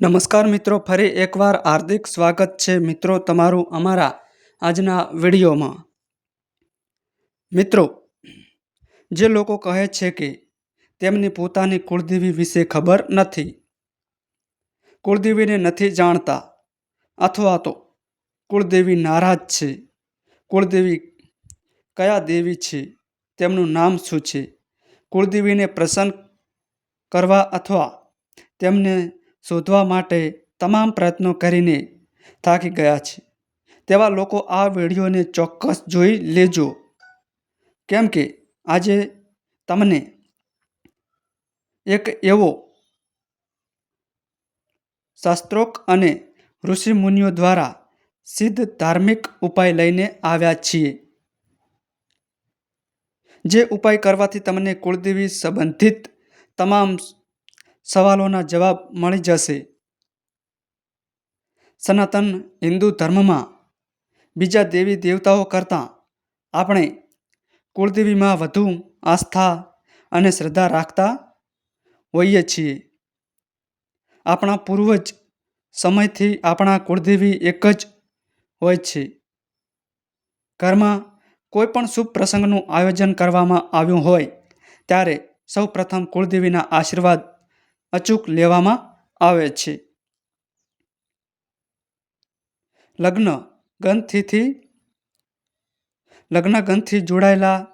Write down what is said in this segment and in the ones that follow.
નમસ્કાર મિત્રો, ફરી એકવાર હાર્દિક સ્વાગત છે મિત્રો તમારું અમારા આજના વિડીયોમાં. મિત્રો, જે લોકો કહે છે કે તેમની પોતાની કુળદેવી વિશે ખબર નથી, કુળદેવીને નથી જાણતા, અથવા તો કુળદેવી નારાજ છે, કુળદેવી કયા દેવી છે, તેમનું નામ શું છે, કુળદેવીને પ્રસન્ન કરવા અથવા તેમને શોધવા માટે તમામ પ્રયત્નો કરીને થાકી ગયા છે. તેવા લોકો આ વિડીયોને ચોક્કસ જોઈ લેજો. કેમ કે આજે તમને એક એવો શાસ્ત્રોક અને ઋષિમુનિઓ દ્વારા સિદ્ધ ધાર્મિક ઉપાય લઈને આવ્યા છીએ. જે ઉપાય કરવાથી તમને કુળદેવી સંબંધિત તમામ સવાલોના જવાબ મળી જશે. સનાતન હિન્દુ ધર્મમાં બીજા દેવી દેવતાઓ કરતાં આપણે કુળદેવીમાં વધુ આસ્થા અને શ્રદ્ધા રાખતા હોઈએ છીએ. આપણા પૂર્વજ સમયથી આપણા કુળદેવી એક જ હોય છે. ઘરમાં કોઈ પણ શુભ પ્રસંગનું આયોજન કરવામાં આવ્યું હોય, ત્યારે સૌ પ્રથમ કુળદેવીના આશીર્વાદ અચૂક લેવામાં આવે છે. લગ્ન ગ્રંથિથી, લગ્ન ગ્રંથથી જોડાયેલા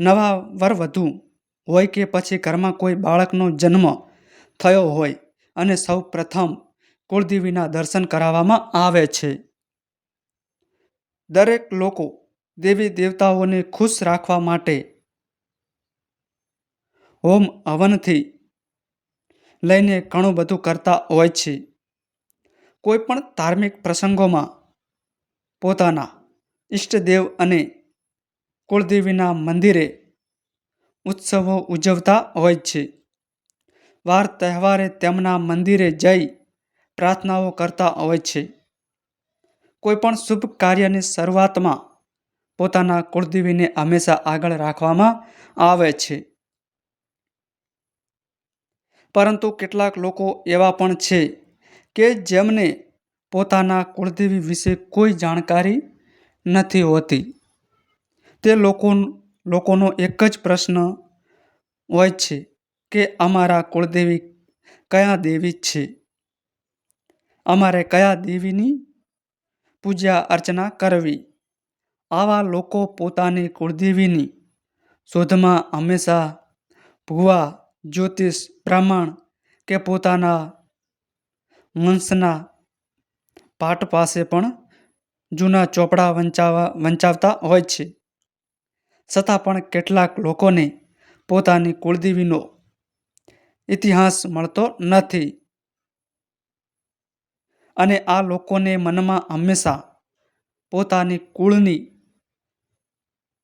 નવા વરવધુ હોય કે પછી ઘરમાં કોઈ બાળકનો જન્મ થયો હોય અને સૌ પ્રથમ કુળદેવીના દર્શન કરાવવામાં આવે છે. દરેક લોકો દેવી દેવતાઓને ખુશ રાખવા માટે હોમ હવનથી લઈને ઘણું બધું કરતા હોય છે. કોઈપણ ધાર્મિક પ્રસંગોમાં પોતાના ઈષ્ટદેવ અને કુળદેવીના મંદિરે ઉત્સવો ઉજવતા હોય છે. વાર તહેવારે તેમના મંદિરે જઈ પ્રાર્થનાઓ કરતા હોય છે. કોઈપણ શુભ કાર્યની શરૂઆતમાં પોતાના કુળદેવીને હંમેશા આગળ રાખવામાં આવે છે. પરંતુ કેટલાક લોકો એવા પણ છે કે જેમને પોતાના કુળદેવી વિશે કોઈ જાણકારી નથી હોતી. તે લોકો, લોકોનો એક જ પ્રશ્ન હોય છે કે અમારા કુળદેવી કયા દેવી છે? અમારે કયા દેવીની પૂજા અર્ચના કરવી? આવા લોકો પોતાની કુળદેવીની શોધમાં હંમેશા ભુવા જ્યોતિષ, બ્રાહ્મણ કે પોતાના વંશના પાટ પાસે પણ જૂના ચોપડા વંચાવા, વંચાવતા હોય છે. છતાં પણ કેટલાક લોકોને પોતાની કુળદેવીનો ઇતિહાસ મળતો નથી. અને આ લોકોને મનમાં હંમેશા પોતાની કુળની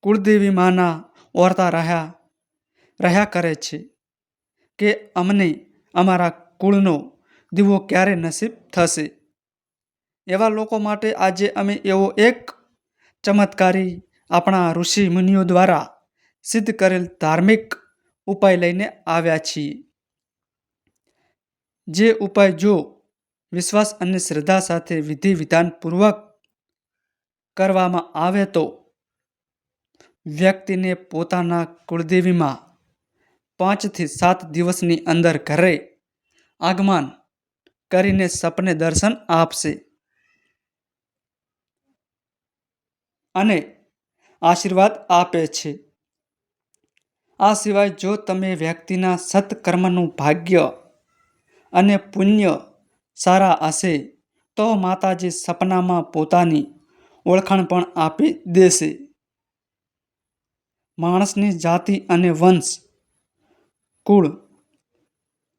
કુળદેવી માના ઓરતા રહ્યા રહ્યા કરે છે. કે અમને અમારા કુળનો દીવો ક્યારે નસીબ થશે? એવા લોકો માટે આજે અમે એવો એક ચમત્કારી આપણા ઋષિ મુનિઓ દ્વારા સિદ્ધ કરેલ ધાર્મિક ઉપાય લઈને આવ્યા છીએ. જે ઉપાય જો વિશ્વાસ અને શ્રદ્ધા સાથે વિધિ વિધાનપૂર્વક કરવામાં આવે તો વ્યક્તિને પોતાના કુળદેવીમાં પાંચથી સાત દિવસની અંદર ઘરે આગમન કરીને સપને દર્શન આપશે. અને આશીર્વાદ આપે છે. આ સિવાય જો તમે વ્યક્તિના સત્કર્મનું ભાગ્ય અને પુણ્ય સારા હશે, તો માતાજી સપનામાં પોતાની ઓળખાણ પણ આપી દેશે. માણસની જાતિ અને વંશ કુળ.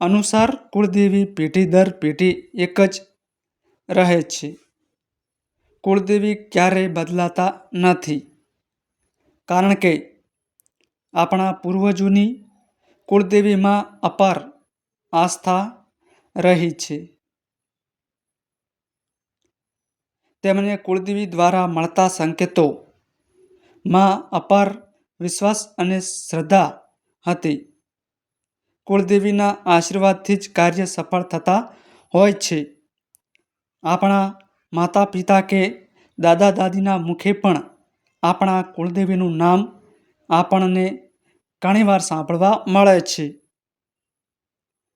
અનુસાર કુળદેવી પેઢી દર પેઢી એક જ રહે છે. કુળદેવી ક્યારેય બદલાતા નથી. કારણ કે આપણા પૂર્વજોની કુળદેવીમાં અપાર આસ્થા રહી છે. તેમને કુળદેવી દ્વારા મળતા સંકેતો માં અપાર વિશ્વાસ અને શ્રદ્ધા હતી. કુળદેવીના આશીર્વાદથી જ કાર્ય સફળ થતા હોય છે. આપણા માતા પિતા કે દાદા દાદીના મુખે પણ આપણા કુળદેવીનું નામ આપણને ઘણીવાર સાંભળવા મળે છે.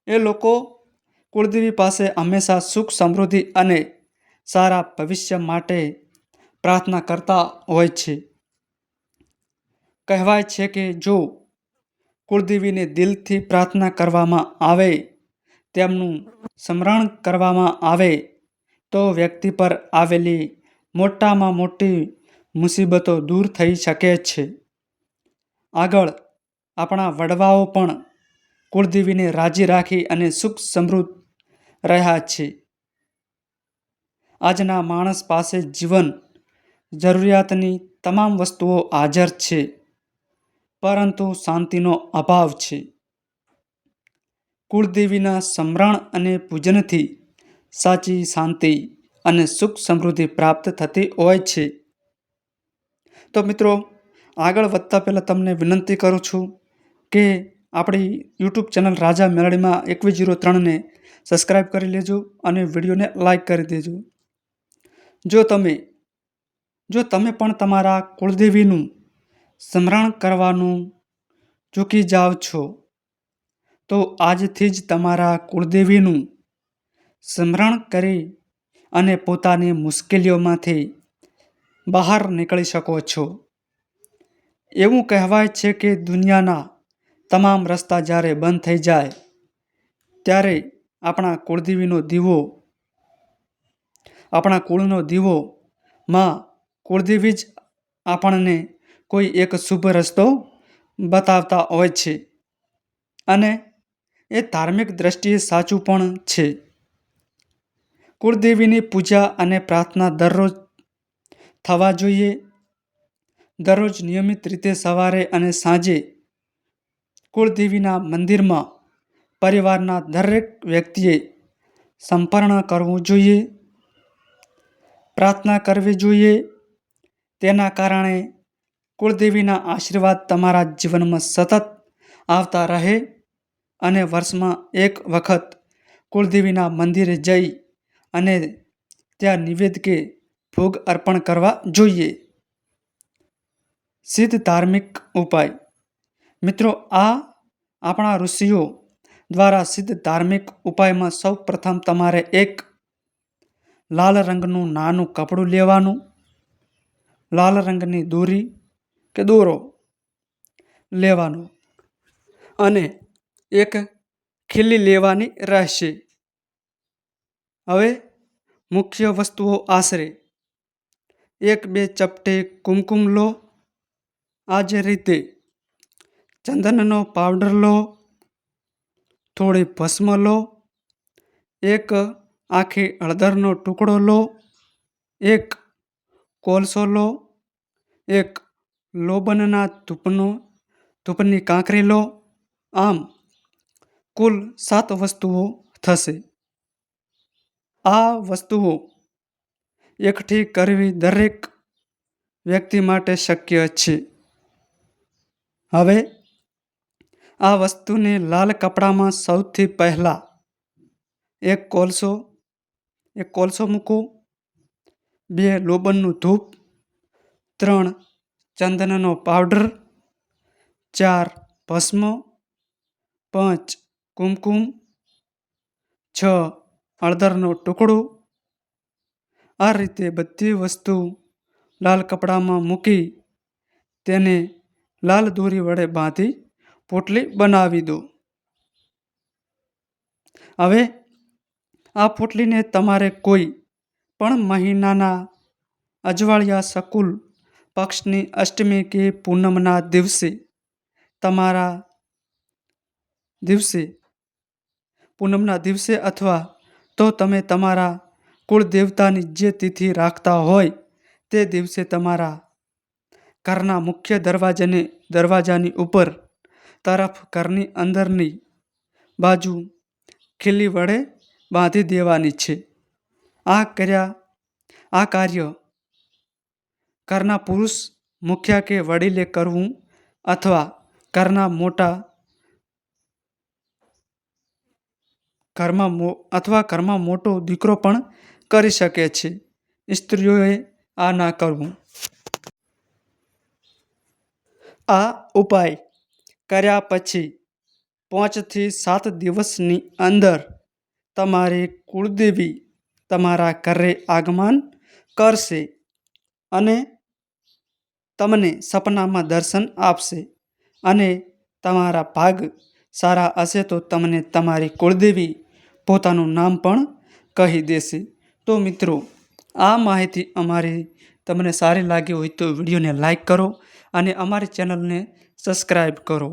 એ લોકો કુળદેવી પાસે હંમેશા સુખ, સમૃદ્ધિ અને સારા ભવિષ્ય માટે પ્રાર્થના કરતા હોય છે. કહેવાય છે કે જો કુળદેવીને દિલથી પ્રાર્થના કરવામાં આવે, તેમનું સ્મરણ કરવામાં આવે તો વ્યક્તિ પર આવેલી મોટામાં મોટી મુસીબતો દૂર થઈ શકે છે. આગળ, આપણા વડવાઓ પણ કુળદેવીને રાજી રાખી અને સુખ સમૃદ્ધ રહ્યા છે. આજના માણસ પાસે જીવન જરૂરિયાતની તમામ વસ્તુઓ હાજર છે. પરંતુ શાંતિનો અભાવ છે. કુળદેવીના સમરણ અને પૂજનથી સાચી શાંતિ અને સુખ સમૃદ્ધિ પ્રાપ્ત થતી હોય છે. તો મિત્રો, આગળ વધતા પહેલાં તમને વિનંતી કરું છું કે આપણી યુટ્યુબ ચેનલ રાજા મેલડીમાં એકવીસ જીરો ત્રણને સબસ્ક્રાઈબ કરી લેજો અને વિડીયોને લાઈક કરી દેજો. જો તમે જો તમે પણ તમારા કુળદેવીનું સ્મરણ કરવાનું ચૂકી જાઓ છો, તો આજથી જ તમારા કુળદેવીનું સ્મરણ કરી અને પોતાની મુશ્કેલીઓમાંથી બહાર નીકળી શકો છો. એવું કહેવાય છે કે દુનિયાના તમામ રસ્તા જ્યારે બંધ થઈ જાય, ત્યારે આપણા કુળદેવીનો દીવો, આપણા કુળનો દીવો માં કુળદેવી જ આપણને કોઈ એક શુભ રસ્તો બતાવતા હોય છે. અને એ ધાર્મિક દ્રષ્ટિએ સાચું પણ છે. કુળદેવીની પૂજા અને પ્રાર્થના દરરોજ થવા જોઈએ. દરરોજ નિયમિત રીતે સવારે અને સાંજે કુળદેવીના મંદિરમાં પરિવારના દરેક વ્યક્તિએ સંપર્ણ કરવું જોઈએ. પ્રાર્થના કરવી જોઈએ. તેના કારણે કુળદેવીના આશીર્વાદ તમારા જીવનમાં સતત આવતા રહે અને વર્ષમાં એક વખત કુળદેવીના મંદિરે જઈ અને ત્યાં નિવેદ કે ભોગ અર્પણ કરવા જોઈએ. સિદ્ધ ધાર્મિક ઉપાય. મિત્રો, આ આપણા ઋષિઓ દ્વારા સિદ્ધ ધાર્મિક ઉપાયમાં સૌ પ્રથમ તમારે એક લાલ રંગનું નાનું કપડું લેવાનું, લાલ રંગની દોરી કે દોરો લેવાનો. અને એક ખીલી લેવાની રહેશે. હવે મુખ્ય વસ્તુઓ આશરે. એક, બે ચપટે કુમકુમ લો. આ જ રીતે ચંદનનો પાવડર લો. થોડી ભસ્મ લો. એક, આખી હળદરનો ટુકડો લો. એક, કોલસો લો. એક લોબનના ધૂપનો, ધૂપની કાંકરી લો. આમ, કુલ સાત વસ્તુઓ થશે. આ વસ્તુઓ એકઠી કરવી દરેક વ્યક્તિ માટે શક્ય છે. હવે, આ વસ્તુને લાલ કપડામાં સૌથી પહેલાં એક કોલસો એક કોલસો મૂકો, બે લોબનનું ધૂપ, ત્રણ ચંદનનો પાવડર, ચાર ભસ્મ, પાંચ કુમકુમ, છ હળદરનો ટુકડો. આ રીતે બધી વસ્તુ લાલ કપડામાં મૂકી તેને લાલ દોરી વડે બાંધી પોટલી બનાવી દો. હવે આ પોટલીને તમારે કોઈ પણ મહિનાના અજવાળિયા શકુલ પક્ષની અષ્ટમી કે પૂનમના દિવસે, તમારા દિવસે, પૂનમના દિવસે અથવા તો તમે તમારા કુળદેવતાની જે તિથિ રાખતા હોય, તે દિવસે તમારા ઘરના મુખ્ય દરવાજાને દરવાજાની ઉપર તરફ ઘરની અંદરની બાજુ ખીલી વડે બાંધી દેવાની છે. આ કર્યા, આ કાર્ય ઘરના પુરુષ મુખ્ય કે વડીલે કરવું અથવા ઘરના મોટા ઘરમાં મો, અથવા ઘરમાં મોટો દીકરો પણ કરી શકે છે. સ્ત્રીઓએ આ ના કરવું. આ ઉપાય કર્યા પછી પાંચથી સાત દિવસની અંદર તમારી કુળદેવી તમારા ઘરે આગમન કરશે અને તમને સપનામાં દર્શન આપશે અને તમારા ભાગ સારા હશે તો તમને તમારી કુળદેવી પોતાનું નામ પણ કહી દેશે. તો મિત્રો, આ માહિતી અમારી તમને સારી લાગી હોય તો વિડીયોને લાઈક કરો અને અમારી ચેનલને સબસ્ક્રાઈબ કરો.